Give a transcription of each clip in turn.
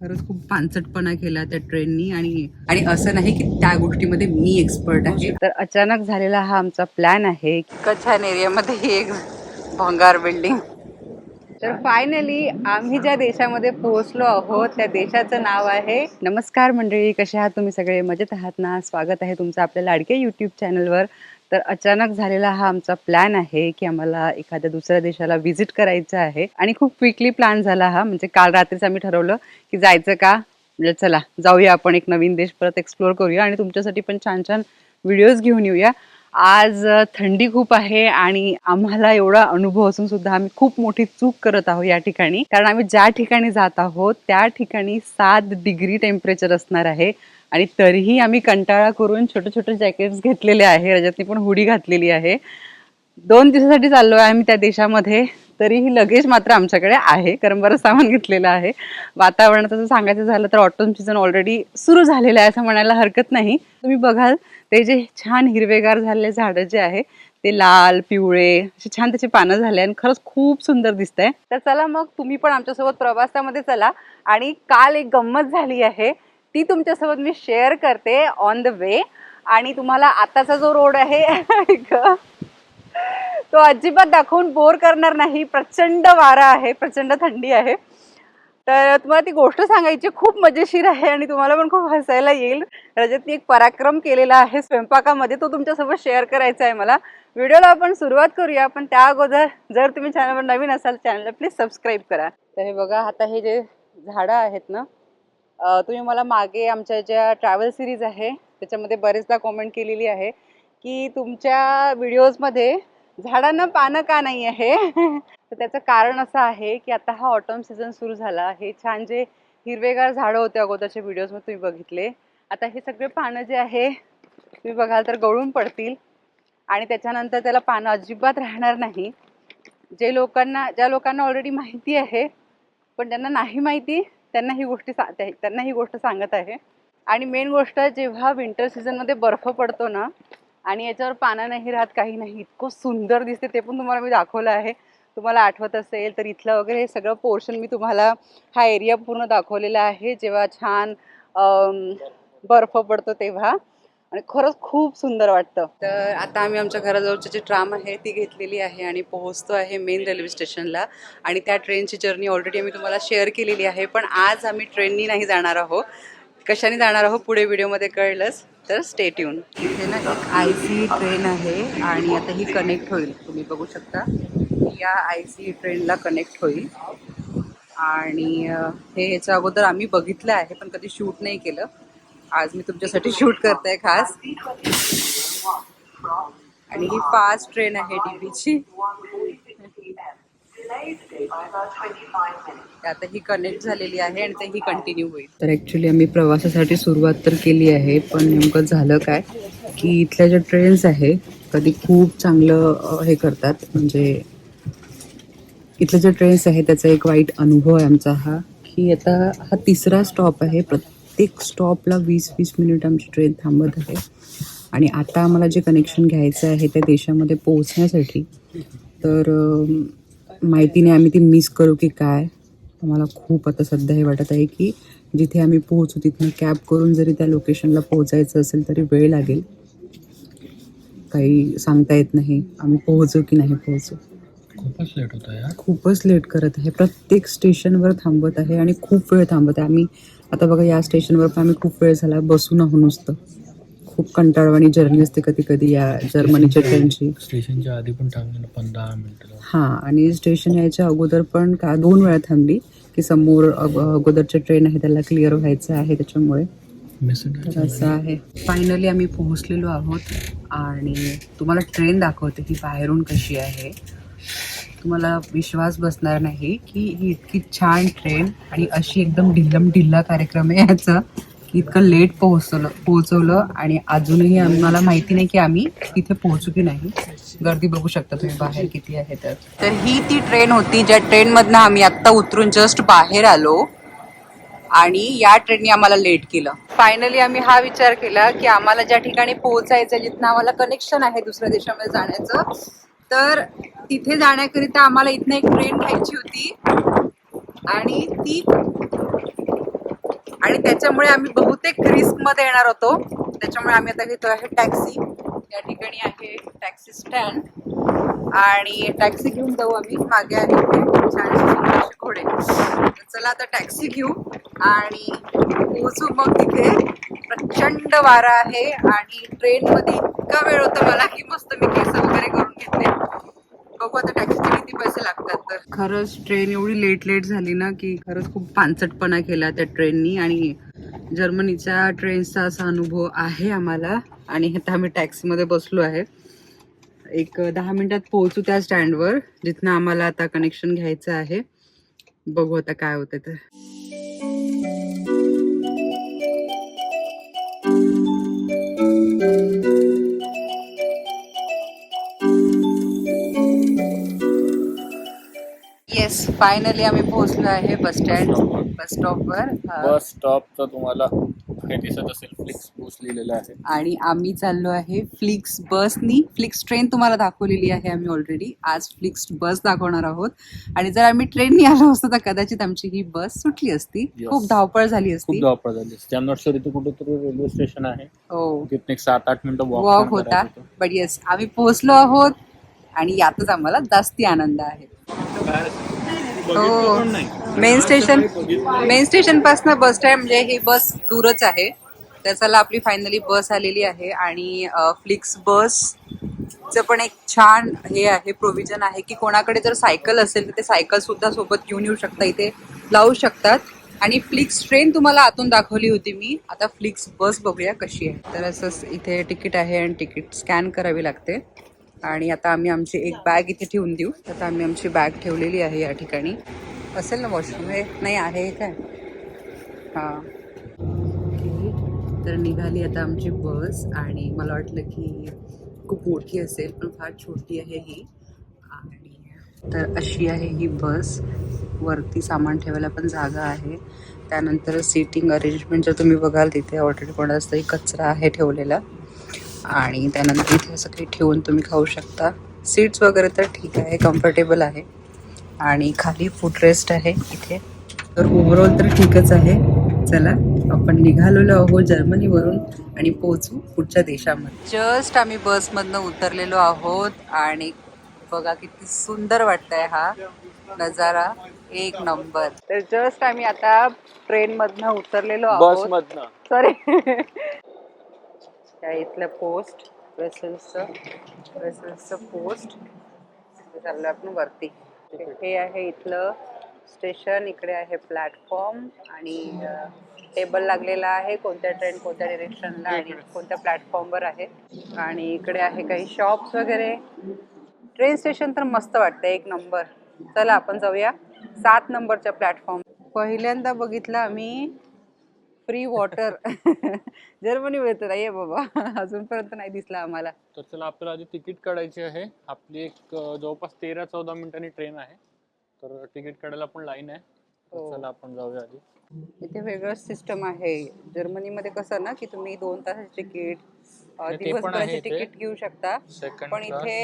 खरंच खूप पानसटपणा केला त्या ट्रेननी आणि आणि असं नाही की त्या गोष्टीमध्ये मी एक्सपर्ट आहे. तर अचानक झालेला हा आमचा प्लॅन आहे की कछान एरियामध्ये ही एक भंगार बिल्डिंग तर फायनली आम्ही ज्या देशामध्ये पोहोचलो आहोत त्या देशाचं नाव आहे. नमस्कार मंडळी कसे आहात तुम्ही सगळे? मजेत आहात ना? स्वागत आहे तुमचं आपल्या लाडके यूट्यूब चॅनलवर तर अचानक झालेला हा आमचा प्लॅन आहे की आम्हाला एखाद्या दुसऱ्या देशाला व्हिजिट करायचं आहे. आणि खूप क्विकली प्लॅन झाला हा. म्हणजे काल रात्रीच आम्ही ठरवलं की जायचं का? म्हणजे चला जाऊया आपण एक नवीन देश परत एक्सप्लोअर करूया आणि तुमच्यासाठी पण छान छान व्हिडिओज घेऊन येऊया. आज थंडी खूप आहे आणि आम्हाला एवढा अनुभव असून सुद्धा आम्ही खूप मोठी चूक करत आहोत या ठिकाणी. कारण आम्ही ज्या ठिकाणी जात आहोत त्या ठिकाणी सात डिग्री टेम्परेचर असणार आहे. आणि तरीही आम्ही कंटाळा करून छोटे छोटे जॅकेट्स घेतलेले आहे. रजतने पण हुडी घातलेली आहे. दोन दिवसासाठी चाललो आहे आम्ही त्या देशामध्ये. तरीही लगेच मात्र आमच्याकडे आहे. कारण बरं सामान घेतलेलं आहे. वातावरणाचं जर सांगायचं झालं तर ऑटोम सीझन ऑलरेडी सुरू झालेलं आहे असं म्हणायला हरकत नाही. तुम्ही बघाल ते जे छान हिरवेगार झालेले झाडं जे आहे ते लाल पिवळे असे छान त्याची पानं झाले आणि खरंच खूप सुंदर दिसत आहे तर चला मग तुम्ही पण आमच्यासोबत प्रवासामध्ये चला. आणि काल एक गंमत झाली आहे. ती तुमच्यासोबत मी शेअर करते ऑन द वे आणि तुम्हाला आताचा जो रोड आहे तो अजिबात दाखवून बोर करणार नाही. प्रचंड वारा आहे प्रचंड थंडी आहे. तर तुम्हाला ती गोष्ट सांगायची खूप मजेशीर आहे आणि तुम्हाला पण खूप हसायला येईल. रजतनी एक पराक्रम केलेला आहे स्वयंपाकामध्ये तो तुमच्यासोबत शेअर करायचा आहे मला. व्हिडिओला आपण सुरुवात करूया पण त्या अगोदर जर तुम्ही चॅनलवर नवीन असाल चॅनलला प्लीज सबस्क्राईब करा. तर हे बघा आता हे जे झाडं आहेत ना तुम्ही मला मागे आमच्या ज्या ट्रॅव्हल सिरीज आहे त्याच्यामध्ये बरेचदा कॉमेंट केलेली आहे की तुमच्या व्हिडिओजमध्ये झाडांना पानं का नाही आहे? तर त्याचं कारण असं आहे की आता हा ऑटम सीझन सुरू झाला हे छान जे हिरवेगार झाडं होते अगोदरच्या व्हिडिओजमध्ये तुम्ही बघितले. आता हे सगळे पानं जे आहे तुम्ही बघाल तर गळून पडतील आणि त्याच्यानंतर त्याला पानं अजिबात राहणार नाही. जे लोकांना ज्या लोकांना ऑलरेडी माहिती आहे पण ज्यांना नाही माहिती त्यांना ही गोष्टी सा त्यांना ही गोष्ट सांगत आहे. आणि मेन गोष्ट जेव्हा विंटर सीझनमध्ये बर्फ पडतो ना आणि याच्यावर पानं नाही राहत काही नाही इतकं सुंदर दिसते ते पण तुम्हाला मी दाखवलं आहे. तुम्हाला आठवत असेल तर इथलं वगैरे हे सगळं पोर्शन मी तुम्हाला हा एरिया पूर्ण दाखवलेला आहे. जेव्हा छान बर्फ पडतो तेव्हा. आणि खरंच खूप सुंदर वाटतं. तर आता आम्ही आमच्या घराजवळची जी ट्राम आहे ती घेतलेली आहे आणि पोहोचतो आहे मेन रेल्वे स्टेशनला. आणि त्या ट्रेनची जर्नी ऑलरेडी आम्ही तुम्हाला शेअर केलेली आहे पण आज आम्ही ट्रेननी नाही जाणार आहोत. कशाने जाणार आहोत पुढे व्हिडिओमध्ये कळलंच तर स्टेट येऊन इथे ना एक आय सी ट्रेन आहे आणि आता ही कनेक्ट होईल. तुम्ही बघू शकता या आय सी ट्रेनला कनेक्ट होईल. आणि हे याच्या अगोदर आम्ही बघितलं आहे पण कधी शूट नाही केलं. आज मी तुमच्यासाठी शूट करते खास. आणि ही फास्ट ट्रेन आहे डीबीची आता ही कनेक्ट झालेली आहे आणि ते ही कंटिन्यू होईल. तर ऍक्च्युली आम्ही प्रवासासाठी सुरुवात तर केली आहे पण नेमकं झालं काय की इथल्या ज्या ट्रेन्स आहे कधी खूप चांगलं हे करतात. म्हणजे इथल्या ज्या ट्रेन्स आहे त्याचा एक वाईट अनुभव आहे आमचा हा की आता हा तिसरा स्टॉप आहे प्रत्येक स्टॉपला वीस वीस मिनिट आमची ट्रेन थांबत आहे. आणि आता आम्हाला जे कनेक्शन घ्यायचं आहे त्या देशामध्ये पोहोचण्यासाठी तर माहिती नाही आम्ही ती मिस करू की काय? आम्हाला खूप आता सध्या हे वाटत आहे की जिथे आम्ही पोहोचू तिथनं कॅब करून जरी त्या लोकेशनला पोहोचायचं असेल तरी वेळ लागेल. काही सांगता येत नाही आम्ही पोहोचू की नाही पोहोचू. खूपच लेट होता खूपच लेट करत आहे. प्रत्येक स्टेशनवर थांबत आहे आणि खूप वेळ थांबत आहे. आम्ही आता बघा या स्टेशनवर पण आम्ही खूप वेळ झाला बसून आहो नुसतं. खूप कंटाळवाणी जर्नी असते कधी कधी या जर्मनीच्या ट्रेनची स्टेशनच्या आधी पण पंधरा मिनिटं हां आणि स्टेशन यायच्या अगोदर पण का दोन वेळा थांबली की समोर अग- अगोदरचे ट्रेन आहे त्याला क्लिअर व्हायचं आहे त्याच्यामुळे. तर असं आहे. फायनली आम्ही पोहोचलेलो आहोत आणि तुम्हाला ट्रेन दाखवते की बाहेरून कशी आहे. तुम्हाला विश्वास बसणार नाही की ही इतकी छान ट्रेन आणि अशी एकदम ढिल्लम ढिल्ला कार्यक्रम आहे याचा की इतकं लेट पोहोचवलं पोहोचवलं आणि अजूनही आम्हाला माहिती नाही की आम्ही तिथे पोहोचू की नाही. गर्दी बघू शकता तुम्ही बाहेर किती आहे तर. तर ही ती ट्रेन होती ज्या ट्रेनमधनं आम्ही आत्ता उतरून जस्ट बाहेर आलो आणि या ट्रेनने आम्हाला लेट केलं. फायनली आम्ही हा विचार केला की आम्हाला ज्या ठिकाणी पोहोचायचं जिथनं आम्हाला कनेक्शन आहे दुसऱ्या देशामध्ये जाण्याचं तर तिथे जाण्याकरिता आम्हाला इथनं एक ट्रेन घ्यायची होती. आणि ती आणि त्याच्यामुळे आम्ही बहुतेक रिस्कमध्ये येणार होतो. त्याच्यामुळे आम्ही आता घेतो आहे टॅक्सी. या ठिकाणी आहे टॅक्सी स्टँड. आणि टॅक्सी घेऊन जाऊ आम्ही. मागे आहे इथे घोडे. चला आता टॅक्सी घेऊ. आणि पोहोचू मग तिथे. प्रचंड वारा आहे आणि ट्रेन मध्ये इतका वेळ होता मला की मस्त मी केस वगैरे करून घेतले. बघू आता टॅक्सीचे किती पैसे लागतात तर. खरंच ट्रेन एवढी लेट लेट झाली ना की खरंच खूप पानसटपणा केला त्या ट्रेननी आणि जर्मनीच्या ट्रेनचा असा अनुभव आहे आम्हाला. आणि आता आम्ही टॅक्सीमध्ये बसलो आहे. एक दहा मिनिटात पोहोचू त्या स्टँडवर जिथनं आम्हाला आता कनेक्शन घ्यायचं आहे. बघू आता काय होतं तर येस फायनली आम्ही पोहोचलो आहे बस स्टँड बस स्टॉपवर. बस स्टॉपचं तुम्हाला हे दिसत असेल फ्लिक्स बूस लिहिलेलं आहे. आणि आम्ही चाललो आहे फ्लिक्स बसनी फ्लिक्स ट्रेन तुम्हाला दाखवलेली आहे आम्ही ऑलरेडी आज फ्लिक्स बस दाखवणार आहोत. आणि जर आम्ही ट्रेननी आलो असतो तर कदाचित आमची ही बस सुटली असती. Yes. खूप धावपळ झाली खूप असती. धावपळ झाली आय एम नॉट शुअर इथे कुठेतरी रेल्वे स्टेशन आहे. हो. तिथून एक सात आठ मिनिटं वॉक वॉक होता. बट येस आम्ही पोहोचलो आहोत. आणि यातच आम्हाला जास्ती आनंद आहे. हो. मेन स्टेशन मेन स्टेशनपासून बस स्टँड म्हणजे ही बस दूरच आहे. तर चला आपली फायनली बस आलेली आहे आणि फ्लिक्स बस चं पण एक छान हे आहे प्रोव्हिजन आहे की कोणाकडे जर सायकल असेल तर ते सायकल सुद्धा सोबत घेऊन येऊ शकता इथे लावू शकतात. आणि फ्लिक्स ट्रेन तुम्हाला आतून दाखवली होती मी. आता फ्लिक्स बस बघूया कशी आहे. तर असं इथे तिकीट आहे आणि तिकीट स्कॅन करावी लागते. आणि आता आम्ही आमची एक बॅग इथे ठेवून देऊ. आता आम्ही आमची बॅग ठेवलेली आहे या ठिकाणी. असेल ना वॉशरूम हे नाही आहे काय? हां. तर निघाली आता आमची बस आणि मला वाटलं की खूप मोठी असेल पण फार छोटी आहे ही. आणि तर अशी आहे ही बस. वरती सामान ठेवायला पण जागा आहे. त्यानंतर सीटिंग अरेंजमेंट जर तुम्ही बघाल तिथे ऑलरेडी कोणाचा तरी कचरा आहे ठेवलेला. आणि त्यानंतर इथे असं काही ठेवून तुम्ही खाऊ शकता. सीट्स वगैरे तर ठीक आहे कम्फर्टेबल आहे. आणि खाली फूट रेस्ट आहे इथे. तर ओव्हरऑल तर ठीकच आहे. चला आपण निघालेलो आहोत जर्मनीवरून आणि पोहोचू पुढच्या देशामध्ये. जस्ट आम्ही बसमधनं उतरलेलो आहोत आणि बघा किती सुंदर वाटतंय हा नजारा. एक नंबर तर जस्ट आम्ही आता ट्रेन मधनं उतरलेलो आहोत. सॉरी त्या इथलं पोस्ट वेसल्सचं वेसल्सचं पोस्ट चाललं आपण वरती. हे आहे इथलं स्टेशन इकडे आहे प्लॅटफॉर्म आणि टेबल लागलेला आहे कोणत्या ट्रेन कोणत्या डिरेक्शनला आणि कोणत्या प्लॅटफॉर्मवर आहे. आणि इकडे आहे काही शॉप्स वगैरे. ट्रेन स्टेशन तर मस्त वाटतं एक नंबर चला आपण जाऊया. सात नंबरच्या प्लॅटफॉर्म पहिल्यांदा बघितलं आम्ही फ्री वॉटर जर्मनी मिळत नाहीये बाबा. अजूनपर्यंत नाही दिसला आम्हाला. तर चला आपल्याला आधी तिकीट काढायची आहे. आपली एक जवळपास तेरा चौदा मिनिटांनी ट्रेन आहे. तर तिकीट काढायला पण लाईन आहे. तर हो. चला आपण जाऊया आधी. इथे वेगळंच सिस्टम आहे. जर्मनीमध्ये कसं ना की तुम्ही दोन तासाचे तिकीट आहे दिवसभराचे. तिकीट घेऊ शकता. पण इथे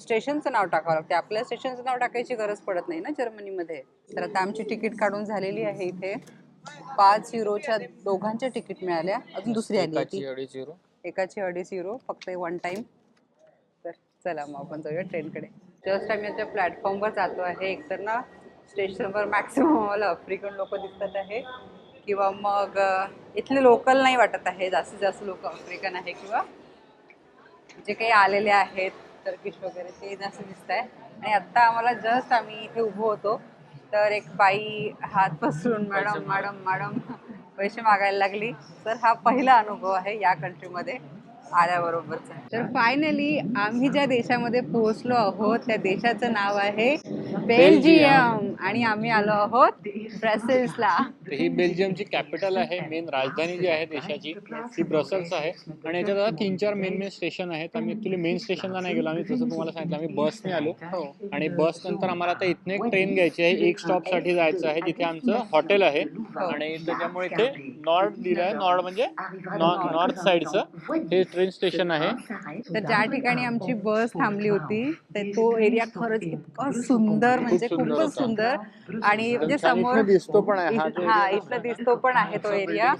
स्टेशनचं नाव टाकावं लागते. आपल्या स्टेशनचं नाव टाकायची गरज पडत नाही ना जर्मनीमध्ये. तर आता आमची तिकीट काढून झालेली आहे इथे. पाच युरोच्या दोघांच्या तिकीट मिळाल्या. अजून दुसरी आली ती अडीच युरो एकाची अडीच युरो फक्त वन टाइम तर चला मग आपण जाऊया ट्रेनकडे जस्ट आम्ही आता प्लॅटफॉर्मवर जातो आहे. एकतर ना स्टेशनवर मॅक्सिमम आम्हाला आफ्रिकन लोक दिसत आहे. किंवा मग अ, इथले लोकल नाही वाटत आहे. जास्तीत जास्त लोक आफ्रिकन आहे किंवा जे काही आलेले आहेत टर्किश वगैरे ते जास्त दिसत आहे. आणि आत्ता आम्हाला जस्ट आम्ही इथे उभं होतो. तर एक बाई हात पसरून मॅडम मॅडम मॅडम पैसे मागायला लागली. तर हा पहिला अनुभव आहे या कंट्रीमध्ये आल्याबरोबरचा. तर फायनली आम्ही ज्या देशामध्ये पोहोचलो आहोत त्या देशाचं नाव आहे बेल्जियम. आणि आम्ही आलो आहोत ब्रसेल्सला. तर ही बेल्जियमची कॅपिटल आहे मेन राजधानी जी आहे देशाची ती ब्रसल्स आहे. आणि याच्यात आता तीन चार मेन मेन स्टेशन आहेत. आम्ही ऍक्च्युली मेन स्टेशनला नाही गेलो. आम्ही जसं तुम्हाला सांगितलं आम्ही बसने आलो. हो. आणि बस नंतर आम्हाला आता इथनं एक ट्रेन घ्यायची आहे. एक स्टॉपसाठी जायचं आहे तिथे आमचं हॉटेल आहे. आणि त्याच्यामुळे इथे नॉर्थ दिलं आहे. नॉर्थ म्हणजे नॉर्थ साईडचं हे ट्रेन स्टेशन आहे. तर ज्या ठिकाणी आमची बस थांबली होती तर तो एरिया खरंच इतका सुंदर म्हणजे सुंदर खूपच होता. सुंदर. आणि म्हणजे समोर दिसतो पण आहे हा इथं- जो हा area इथनं दिसतो पण आहे तो एरिया.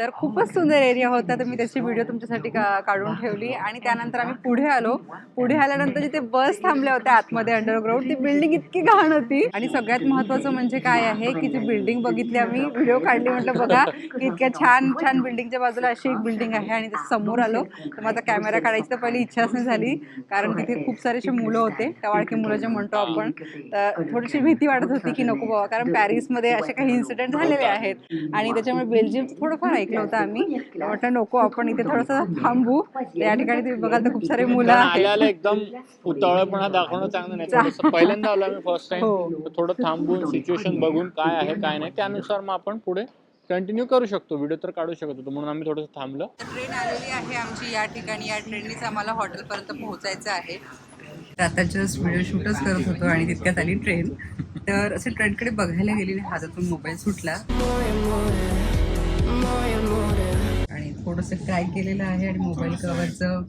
तर खूपच सुंदर एरिया होता तर मी त्याची व्हिडिओ तुमच्यासाठी का- काढून ठेवली. आणि त्यानंतर आम्ही पुढे आलो. पुढे आल्यानंतर जिथे बस थांबल्या होत्या आतमध्ये अंडरग्राऊंड ती बिल्डिंग इतकी घाण होती. आणि सगळ्यात महत्वाचं म्हणजे काय आहे की जी बिल्डिंग बघितली आम्ही व्हिडिओ काढली म्हटलं बघा की इतक्या छान छान बिल्डिंगच्या बाजूला अशी एक बिल्डिंग आहे. आणि ते समोर आलो. तर माझा कॅमेरा काढायची तर पहिली इच्छाच नाही झाली कारण तिथे खूप सारे असे मुलं होते. टवाळकी मुलं जे म्हणतो आपण तर थोडीशी भीती वाटत होती की नको बाबा कारण पॅरिसमध्ये असे काही इन्सिडेंट झालेले आहेत. आणि त्याच्यामुळे बेल्जियमचं थोडंफार ऐकलं होतं आम्ही. म्हटलं नको आपण इथे थोडंसं थांबू. या ठिकाणी तुम्ही बघाल तर खूप सारे मुलं कारण आल्या आहेत आल्या एकदम उतावळेपणा दाखवणं चांगलं नाही. पहिल्यांदा आलो आम्ही फर्स्ट टाइम हो. थोडं थांबून सिच्युएशन बघून काय आहे काय नाही. त्यानुसार मग आपण पुढे कंटिन्यू करू शकतो. व्हिडिओ तर काढू शकत होतो म्हणून आम्ही थोडंसं थांबलं. ट्रेन आलेली आहे आमची या ठिकाणी. या ट्रेननीच आम्हाला हॉटेलपर्यंत पोहोचायचं आहे. आता जस्ट व्हिडिओ शूटच करत होतो आणि तितक्यात आली ट्रेन. तर असे ट्रेनकडे बघायला गेली आणि हातातून मोबाईल सुटला. आणि थोडस ट्राय केलेलं आहे आणि मोबाईल कव्हरचं.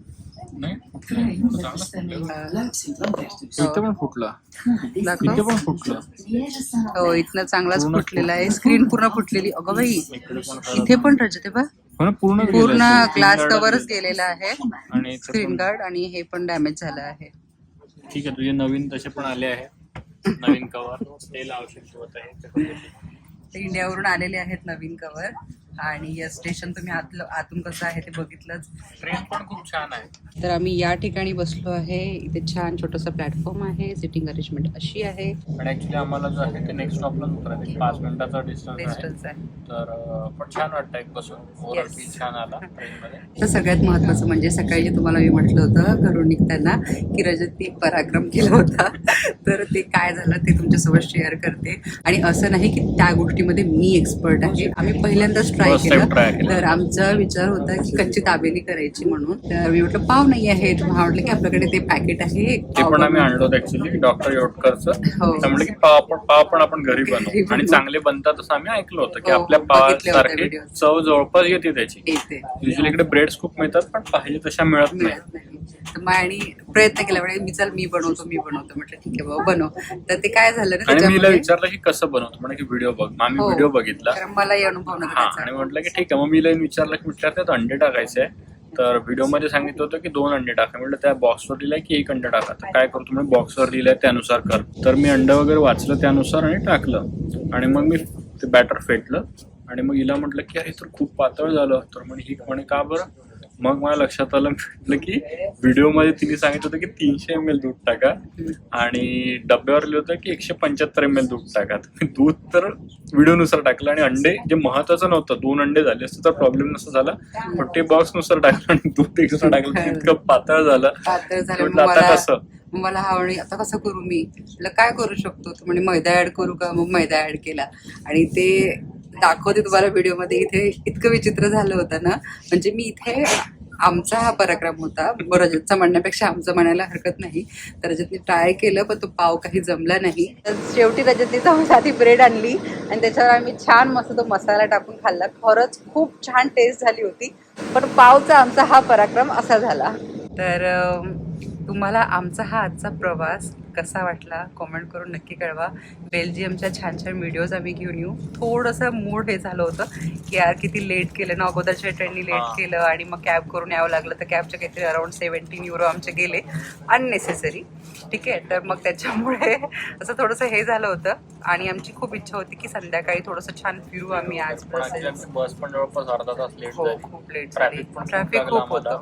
हो इथनं चांगलाच फुटलेला आहे. स्क्रीन पूर्ण फुटलेली. अगं बाई इथे पण रजते बा. हो पूर्ण पूर्ण. ग्लास कव्हरच. गेलेला आहे. स्क्रीन गार्ड आणि हे पण डॅमेज झालं आहे. ठीक आहे तुझे नवीन तसे पण आले आहे नवीन कवर ते लावू होत आता हे. ते ते इंडियावरून आलेले आहेत नवीन कव्हर आणि या स्टेशन तुम्ही आतलं आतून कसं आहे ते बघितलंच. ट्रेन पण खूप छान आहे. तर आम्ही या ठिकाणी बसलो आहे. इथे छान छोटंसं प्लॅटफॉर्म आहे. सिटिंग अरेंजमेंट अशी आहे. आणि ऍक्च्युली आम्हाला जो आहे ते नेक्स्ट स्टॉपलाच उतरायचं आहे. पाच मिनिटाचा डिस्टन्स आहे. डिस्टन्स आहे. तर पण छान वाटतं एक बसून छान आला तर सगळ्यात महत्त्वाचं म्हणजे सकाळी जे तुम्हाला मी म्हटलं होतं घरून निघताना की रजतनी पराक्रम केला होता. तर ते काय झालं ते तुमच्यासोबत शेअर करते. आणि असं नाही की त्या गोष्टीमध्ये मी एक्सपर्ट आहे. आम्ही पहिल्यांदाच ट्राय Try केलं. तर आमचा विचार होता की कच्ची दाबेली करायची म्हणून. तर मी म्हटलं पाव नाही आहे. मला म्हटलं की आपल्याकडे ते पॅकेट आहे. ते पण आम्ही आणलो होतं ऍक्च्युली डॉक्टर योटकरचं. तर म्हणलं की पाव पाव पण आपण घरी बनवू. आणि चांगले बनतात असं आम्ही ऐकलं होतं की हो, आपल्या पावासारखी. चव जवळपास येते त्याची. युजली इकडे ब्रेड्स खूप मिळतात पण पाहिजे तशा मिळत नाही. आणि प्रयत्न केला म्हणजे मी चल मी बनवतो मी बनवतो. म्हटलं ठीक आहे बाबा बनव. तर ते काय झालं ना आणि मी विचारलं की कसं बनवतो? म्हणजे की व्हिडिओ बघ. मग आम्ही हो. व्हिडिओ बघितला. मलाही अनुभव नव्हता म्हटलं की ठीक आहे मग मी लाईन विचारलं की म्हटलं त्यात अंडे टाकायचे आहे तर व्हिडिओमध्ये सांगितलं होतं की दोन अंडे टाका. म्हटलं त्या बॉक्सवर लिहिलंय की एक अंडे टाका. तर काय करतो म्हणजे बॉक्सवर लिहिलंय त्यानुसार कर. तर मी अंडं वगैरे वाचलं त्यानुसार आणि टाकलं. आणि मग मी ते बॅटर फेटलं. आणि मग हिला म्हटलं की अरे तर खूप पातळ झालं. तर म्हणे ही म्हणे का बरं? मग मला लक्षात आलं म्हटलं की व्हिडिओमध्ये तिने सांगितलं होतं की तीनशे एम एल दूध टाका आणि डब्यावर लिहिलं होतं की एकशे पंच्याहत्तर एम एल दूध टाका. दूध तर व्हिडिओनुसार टाकलं आणि अंडे जे महत्वाचं नव्हतं दोन अंडे झाले असते तर प्रॉब्लेम नसता झाला पण ते बॉक्सनुसार टाकलं आणि दूध एक्स्ट्रा टाकलं इतकं पातळ झालं. आता कसं? मला हा म्हणे आता कसं करू मी? काय करू शकतो तर म्हणे मैदा ऍड करू का? मग मैदा ऍड केला. आणि ते दाखवते तुम्हाला व्हिडिओमध्ये. इथे इतकं विचित्र झालं होतं ना. म्हणजे मी इथे आमचा हा पराक्रम होता. रजतचा म्हणण्यापेक्षा आमचं म्हणायला हरकत नाही. तर रजतने ट्राय केलं पण तो पाव काही जमला नाही. तर शेवटी रजतने जाऊन आधी ब्रेड आणली आणि त्याच्यावर आम्ही छान मस्त तो मसाला टाकून खाल्ला. खरंच खूप छान टेस्ट झाली होती. पण पावचा आमचा हा पराक्रम असा झाला. तर तुम्हाला आमचा हा आजचा प्रवास कसा वाटला कॉमेंट करून नक्की कळवा. बेल्जियमच्या छान छान व्हिडिओज आम्ही घेऊन येऊ. थोडंसं मूड हे झालं होतं की यार किती लेट केलं ना. अगोदरच्या ट्रेननी लेट. केलं आणि मग कॅब करून यावं लागलं. तर कॅबचे काहीतरी अराउंड सेवन्टीन युरो आमचे गेले. अननेसेसरी ठीक आहे? तर मग त्याच्यामुळे असं थोडंसं हे झालं होतं. आणि आमची खूप इच्छा होती की संध्याकाळी थोडंसं छान फिरू आम्ही आज बस पण जवळपास अर्धा तास लेट हो खूप लेट झाली. ट्रॅफिक खूप होतं.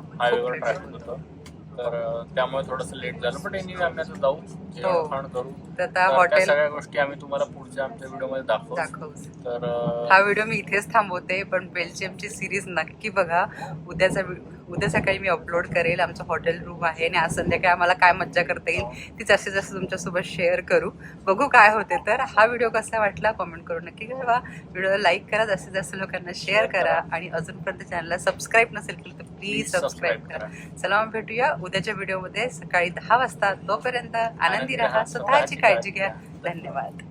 तर त्यामुळे थोडंसं लेट झालं. पण एनिवे आम्ही आता जाऊ जेवण खाण करू. तर आता तर त्या हॉटेल सगळ्या गोष्टी आम्ही तुम्हाला पुढच्या आमच्या व्हिडिओमध्ये दाखवू. दाखवू. तर अं, हा व्हिडिओ मी इथेच थांबवते पण बेल्जियमची सिरीज नक्की बघा. उद्याचा उद्या सकाळी मी अपलोड करेल. आमचं हॉटेल रूम आहे आणि आज संध्याकाळी आम्हाला काय मज्जा करता येईल ती जास्तीत जास्त तुमच्यासोबत शेअर करू. बघू काय होते तर. हा व्हिडिओ कसा वाटला कमेंट करून नक्की कळवा. व्हिडिओला लाईक करा जास्तीत जास्त लोकांना शेअर करा आणि अजूनपर्यंत चॅनलला सबस्क्राईब नसेल केलं तर प्लीज सबस्क्राईब करा. चला मग भेटूया उद्याच्या व्हिडिओमध्ये सकाळी दहा वाजता तोपर्यंत आनंदी राहा. स्वतःची काळजी घ्या. धन्यवाद.